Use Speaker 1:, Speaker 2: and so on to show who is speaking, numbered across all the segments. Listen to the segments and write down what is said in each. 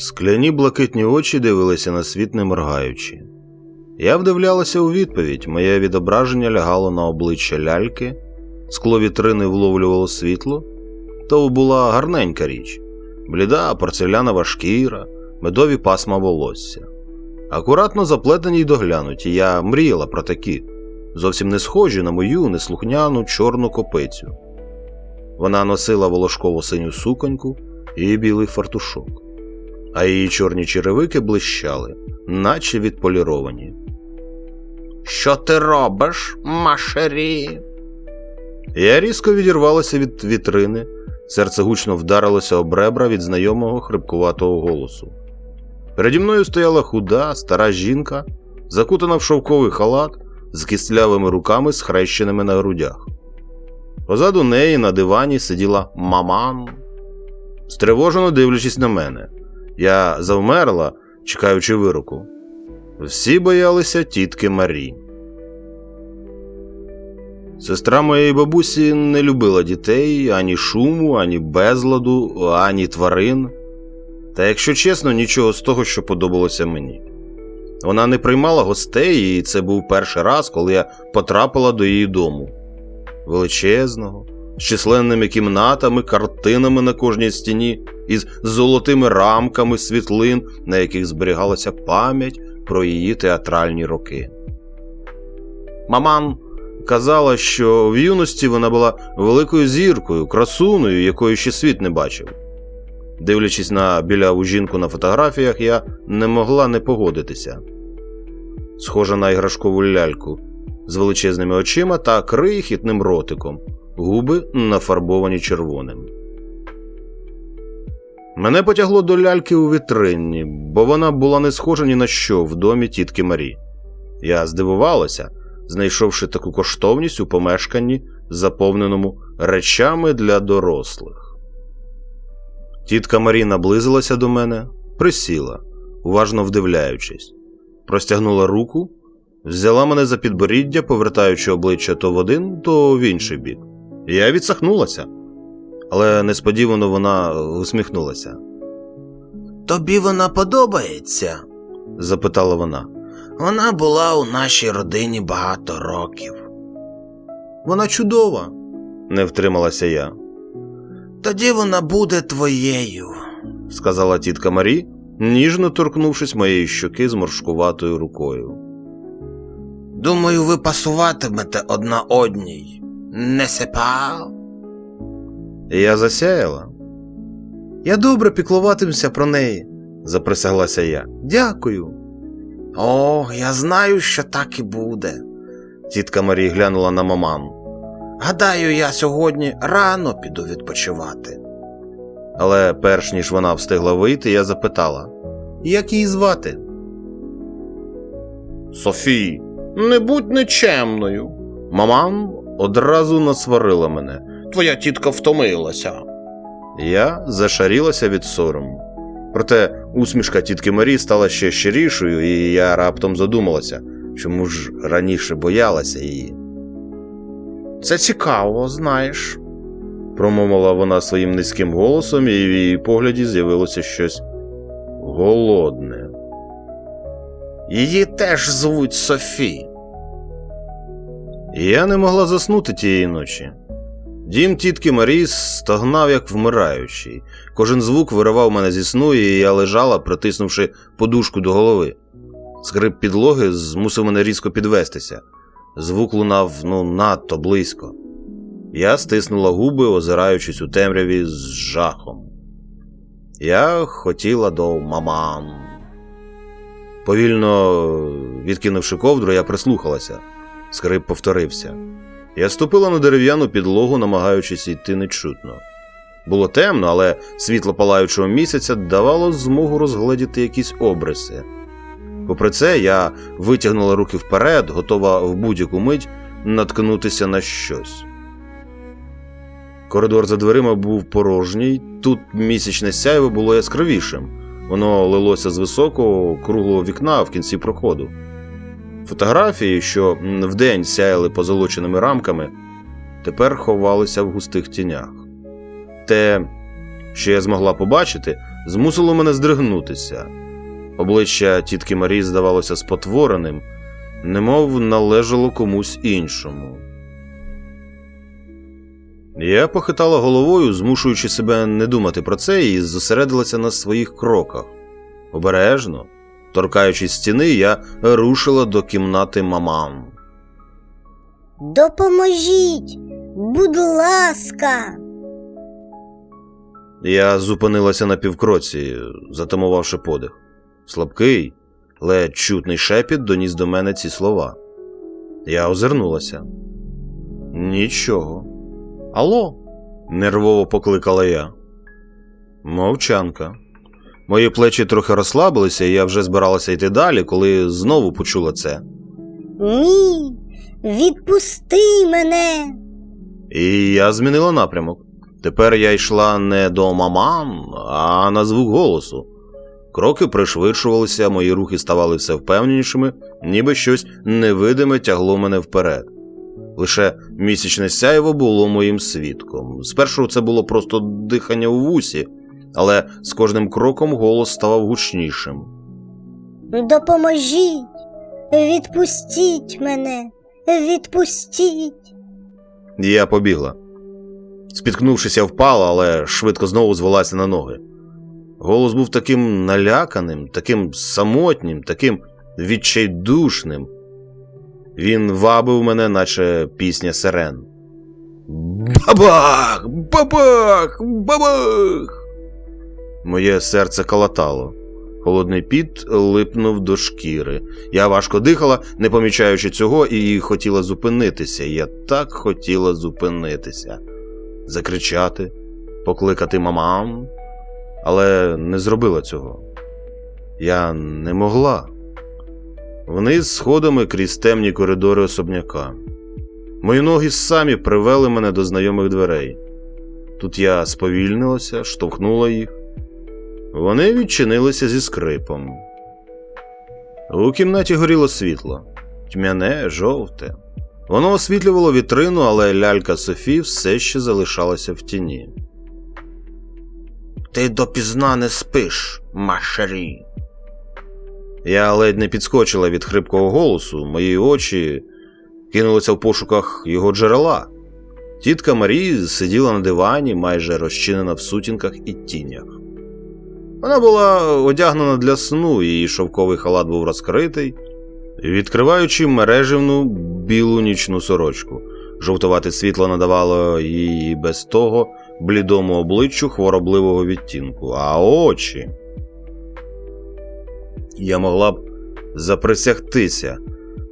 Speaker 1: Скляні блакитні очі дивилися на світ не моргаючи. Я вдивлялася у відповідь, моє відображення лягало на обличчя ляльки, скло вітрини вловлювало світло, то була гарненька річ, бліда порцелянова шкіра, медові пасма волосся. Акуратно заплетені й доглянуті, я мріяла про такі, зовсім не схожі на мою неслухняну чорну копицю. Вона носила волошково синю суконьку і білий фартушок, а її чорні черевики блищали, наче відполіровані. Що ти робиш, машері? Я різко відірвалася від вітрини, серце гучно вдарилося об ребра від знайомого хрипкуватого голосу. Переді мною стояла худа, стара жінка, закутана в шовковий халат з кістлявими руками, схрещеними на грудях. Позаду неї на дивані сиділа маман, стривожено дивлячись на мене. Я завмерла, чекаючи вироку. Всі боялися тітки Марі. Сестра моєї бабусі не любила дітей, ані шуму, ані безладу, ані тварин. Та, якщо чесно, нічого з того, що подобалося мені. Вона не приймала гостей, і це був перший раз, коли я потрапила до її дому. Величезного, з численними кімнатами, картинами на кожній стіні, із золотими рамками світлин, на яких зберігалася пам'ять про її театральні роки. Маман казала, що в юності вона була великою зіркою, красуною, якої ще світ не бачив. Дивлячись на біляву жінку на фотографіях, я не могла не погодитися. Схожа на іграшкову ляльку з величезними очима та крихітним ротиком, губи нафарбовані червоним. Мене потягло до ляльки у вітрині, бо вона була не схожа ні на що в домі тітки Марі. Я здивувалася, знайшовши таку коштовність у помешканні, заповненому речами для дорослих. Тітка Марі наблизилася до мене, присіла, уважно вдивляючись, простягнула руку, взяла мене за підборіддя, повертаючи обличчя то в один, то в інший бік. Я відсахнулася, але несподівано вона усміхнулася.
Speaker 2: Тобі вона подобається?
Speaker 1: запитала вона.
Speaker 2: Вона була у нашій родині багато років.
Speaker 1: Вона чудова, не втрималася я,
Speaker 2: Тоді вона буде твоєю.
Speaker 1: сказала тітка Марі, ніжно торкнувшись моєї щоки з моршкуватою рукою.
Speaker 2: Думаю, ви пасуватимете одна одній. Не сепа?
Speaker 1: Я засяяла. Я добре піклуватимся про неї, заприсяглася я. Дякую.
Speaker 2: О, я знаю, що так і буде.
Speaker 1: Тітка Марі глянула на маман.
Speaker 2: Гадаю, я сьогодні рано піду відпочивати.
Speaker 1: Але перш ніж вона встигла вийти, я запитала: Як її звати? Софії, не будь нечемною. Маман одразу насварила мене.
Speaker 2: Твоя тітка втомилася.
Speaker 1: Я зашарілася від сорому. Проте усмішка тітки Марі стала ще щирішою, і я раптом задумалася, чому ж раніше боялася її.
Speaker 2: Це цікаво, знаєш.
Speaker 1: промовила вона своїм низьким голосом, і в її погляді з'явилося щось голодне.
Speaker 2: Її теж звуть Софі.
Speaker 1: Я не могла заснути тієї ночі. Дім тітки Марії стогнав, як вмираючий. Кожен звук виривав мене зі сну, і я лежала, притиснувши подушку до голови. Скрип підлоги змусив мене різко підвестися. Звук лунав ну надто близько. Я стиснула губи, озираючись у темряві з жахом. Я хотіла до маман. Повільно відкинувши ковдру, я прислухалася. Скрип повторився. Я ступила на дерев'яну підлогу, намагаючись йти нечутно. Було темно, але світло палаючого місяця давало змогу розгледіти якісь обриси. Попри це, я витягнула руки вперед, готова в будь-яку мить наткнутися на щось. Коридор за дверима був порожній, тут місячне сяйво було яскравішим. Воно лилося з високого круглого вікна в кінці проходу. Фотографії, що вдень сяяли позолоченими рамками, тепер ховалися в густих тінях. Те, що я змогла побачити, змусило мене здригнутися. Обличчя тітки Марії здавалося спотвореним, немов належало комусь іншому. Я похитала головою, змушуючи себе не думати про це, і зосередилася на своїх кроках. Обережно, торкаючись стіни, я рушила до кімнати мамам.
Speaker 3: Допоможіть, будь ласка.
Speaker 1: Я зупинилася на півкроці, затамувавши подих. Слабкий, ледь чутний шепіт доніс до мене ці слова. Я озирнулася. Нічого. Алло? нервово покликала я. Мовчанка. Мої плечі трохи розслабилися, і я вже збиралася йти далі, коли знову почула це.
Speaker 3: Ні, відпусти мене.
Speaker 1: І я змінила напрямок. Тепер я йшла не до маман, а на звук голосу. Кроки пришвидшувалися, мої рухи ставали все впевненішими, ніби щось невидиме тягло мене вперед. Лише місячне сяйво було моїм свідком. Спершу це було просто дихання у вусі, але з кожним кроком голос ставав гучнішим.
Speaker 3: Допоможіть, відпустіть мене, відпустіть.
Speaker 1: Я побігла. Спіткнувшися, впала, але швидко знову звелася на ноги. Голос був таким наляканим, таким самотнім, таким відчайдушним. Він вабив мене, наче пісня сирен. Бабах! Бабах! Бабах! Моє серце калатало. Холодний піт липнув до шкіри. Я важко дихала, не помічаючи цього, і хотіла зупинитися. Я так хотіла зупинитися, закричати, покликати мамам, але не зробила цього. Я не могла. Вниз сходами крізь темні коридори особняка. Мої ноги самі привели мене до знайомих дверей. Тут я сповільнилася, штовхнула їх. Вони відчинилися зі скрипом. У кімнаті горіло світло тьмяне, жовте. Воно освітлювало вітрину, але лялька Софі все ще залишалася в тіні.
Speaker 2: Ти допізна не спиш, машарі.
Speaker 1: Я ледь не підскочила від хрипкого голосу, мої очі кинулися в пошуках його джерела. Тітка Марі сиділа на дивані, майже розчинена в сутінках і тінях. Вона була одягнена для сну, її шовковий халат був розкритий, відкриваючи мереживну білу нічну сорочку. Жовтувате світло надавало їй без того блідому обличчю хворобливого відтінку, а очі. Я могла б заприсягтися,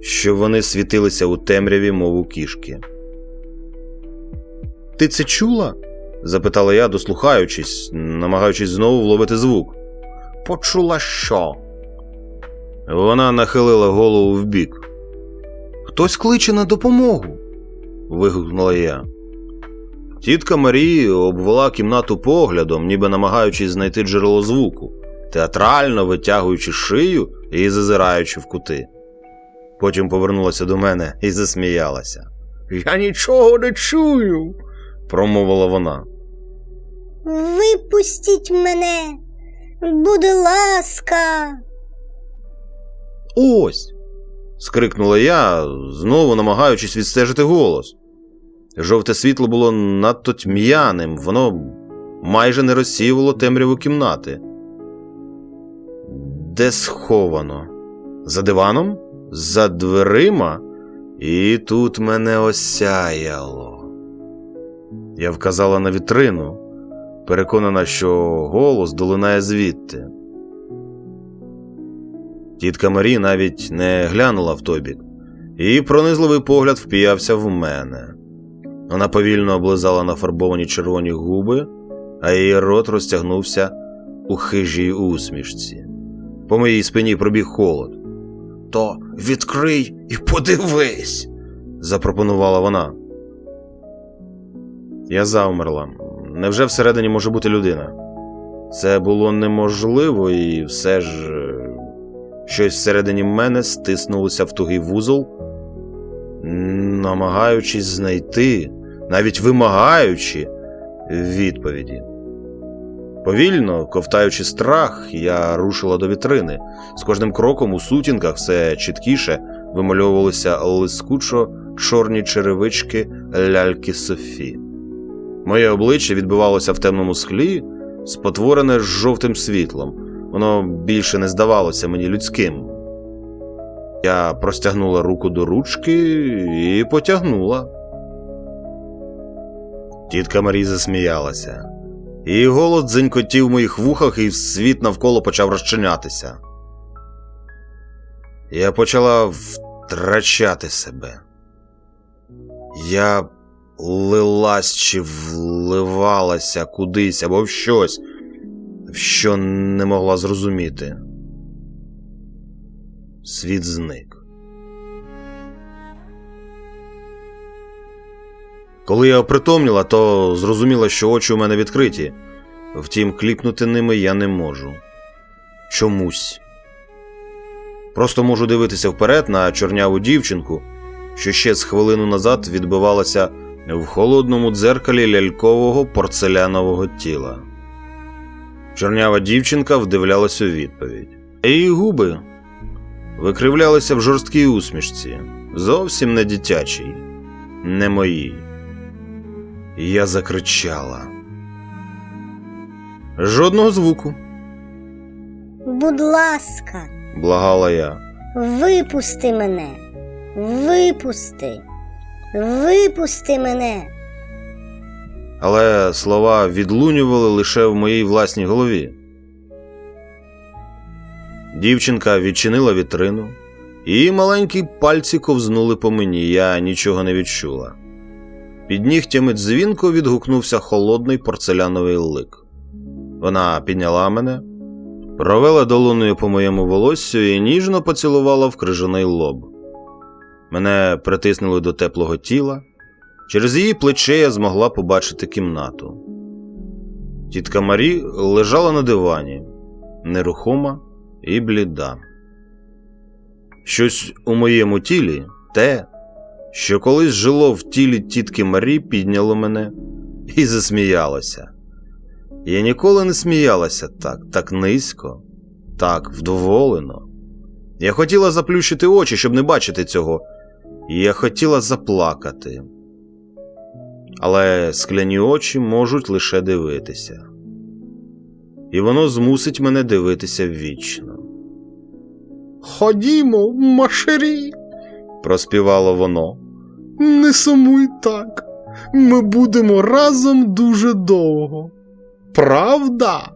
Speaker 1: що вони світилися у темряві, мов у кішки. Ти це чула? Запитала я, дослухаючись, намагаючись знову вловити звук.
Speaker 2: Почула що?
Speaker 1: Вона нахилила голову вбік. Хтось кличе на допомогу. вигукнула я. Тітка Марії обвела кімнату поглядом, ніби намагаючись знайти джерело звуку, театрально витягуючи шию і зазираючи в кути. Потім повернулася до мене і засміялася.
Speaker 2: Я нічого не чую.
Speaker 1: промовила вона.
Speaker 3: Випустіть мене, будь ласка.
Speaker 1: Ось. скрикнула я, знову намагаючись відстежити голос. Жовте світло було надто тьмяним, воно майже не розсіювало темряву кімнати. Де сховано? За диваном? За дверима? І тут мене осяяло. Я вказала на вітрину, переконана, що голос долинає звідти. Тітка Марі навіть не глянула в той бік, і пронизливий погляд впіявся в мене. Вона повільно облизала нафарбовані червоні губи, а її рот розтягнувся у хижій усмішці. По моїй спині пробіг холод.
Speaker 2: То відкрий і подивись.
Speaker 1: запропонувала вона. Я завмерла. Невже всередині може бути людина? Це було неможливо, і все ж е, щось всередині мене стиснулося в тугий вузол, намагаючись знайти, навіть вимагаючи відповіді. Повільно, ковтаючи страх, я рушила до вітрини. З кожним кроком у сутінках все чіткіше вимальовувалися лискучо чорні черевички ляльки Софі. Моє обличчя відбивалося в темному склі, спотворене жовтим світлом. Воно більше не здавалося мені людським. Я простягнула руку до ручки і потягнула. Тітка Марі засміялася. Її голос дзенькотів в моїх вухах, і світ навколо почав розчинятися. Я почала втрачати себе. Я лилась чи вливалася кудись або в щось, що не могла зрозуміти. Світ зник. Коли я опритомніла, то зрозуміла, що очі у мене відкриті. Втім, кліпнути ними я не можу. Чомусь. Просто можу дивитися вперед на чорняву дівчинку, що ще з хвилину назад відбивалася в холодному дзеркалі лялькового порцелянового тіла. Чорнява дівчинка вдивлялась у відповідь. Її губи викривлялися в жорсткій усмішці, зовсім не дитячій, не моїй. Я закричала. Жодного звуку,
Speaker 3: Будь ласка,
Speaker 1: благала я.
Speaker 3: випусти мене. Випусти. Випусти мене.
Speaker 1: Але слова відлунювали лише в моїй власній голові. Дівчинка відчинила вітрину, і маленькі пальці ковзнули по мені, я нічого не відчула. Під нігтями дзвінко відгукнувся холодний порцеляновий лик. Вона підняла мене, провела долоною по моєму волоссю і ніжно поцілувала в крижаний лоб. Мене притиснули до теплого тіла. Через її плече я змогла побачити кімнату. Тітка Марі лежала на дивані, нерухома і бліда. Щось у моєму тілі, те, що колись жило в тілі тітки Марі, підняло мене і засміялося. Я ніколи не сміялася так, так низько, так вдоволено. Я хотіла заплющити очі, щоб не бачити цього, і я хотіла заплакати. Але скляні очі можуть лише дивитися. І воно змусить мене дивитися вічно.
Speaker 2: Ходімо, машері,
Speaker 1: Проспівало воно.
Speaker 2: не сумуй так. Ми будемо разом дуже довго. Правда?